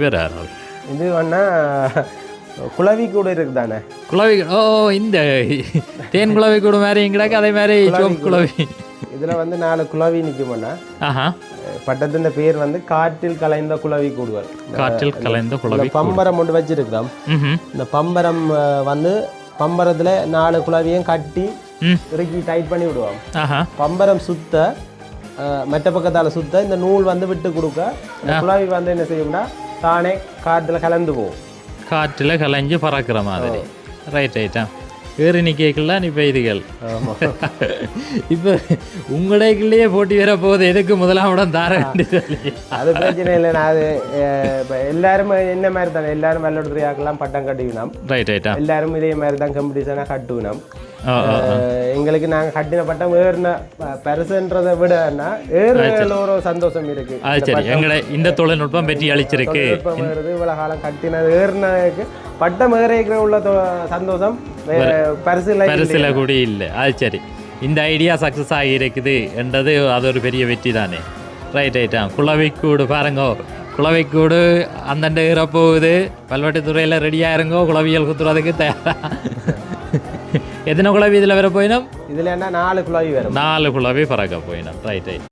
வேற யாராவது இது வேணா குளவி கூட இருக்குதானே? குளவி ஓ இந்த தேன் குளவி கூட மாதிரி எங்கடாக்கு அதே மாதிரி சோப்பு குளவி இதுல வந்து நாலு குளவி நிக்குமண்ணா. ஆஹா. பட்டத்தின் பேர் வந்து காற்றில் கலைந்த குளவி கூடுவல் காற்றில் கலைந்த இந்த பம்பரம் ஒன்று வச்சிருக்கிறோம். ம்ஹும். இந்த பம்பரம் வந்து பம்பரத்துல நாலு குளவியும் கட்டி இறுக்கி டைட் பண்ணி விடுவோம். பம்பரம் சுத்த மற்ற பக்கத்தால சுத்த இந்த நூல் வந்து விட்டு கொடுக்க குளவி வந்து என்ன செய்யும்னா தானே காற்றுல கலந்து போகும் காற்றில் கலைஞ்சு பறக்கிற மாதிரி ரைட் ரைட்டா வேறு நிற்கலாம் இப்போ இதுகள் இப்போ உங்களுடையக்குள்ளேயே போட்டி வர போகுது எதுக்கு முதலாம் இடம் தார அது பிரச்சனை இல்லை நான் அது இப்ப எல்லாரும் என்ன மாதிரி தானே எல்லாரும் வெள்ளோடுத்துறையாக்கெல்லாம் பட்டம் கட்டிக்கணும் ரைட் ரைட்டா எல்லாரும் இதே மாதிரி தான் காம்படிஷனாக அஹ், எங்களுக்கு நாங்கள் கட்டின பட்டம் ஏறின பரிசுன்றதை விடனா ஏறுல ஒரு சந்தோஷம் இருக்கு. அது சரி. எங்களை இந்த தொழில்நுட்பம் வெற்றி அளிச்சிருக்கு. இவ்வளவு காலம் கட்டினது ஏறினதுக்கு பட்டம் ஏறிக்கிற உள்ள சந்தோஷம் வேற பரிசுல பரிசில் கூட இல்லை. அது சரி. இந்த ஐடியா சக்ஸஸ் ஆகியிருக்குது என்றது அது ஒரு பெரிய வெற்றி தானே. ரைட் ரைட்டா குளவிக்கூடு பாருங்க. குளவிக்கூடு அந்தண்ட போகுது பல்வெட்டுத்துறையில் ரெடியாக இருங்கோ. குளவியல் குத்துறதுக்கு தயாரா. எத்தனை குளவி இதில் வர போயினோம் இதுல என்ன நாலு குழாவி வரும் நாலு குளவி பறக்க போயினோம் ரைட் ரைட்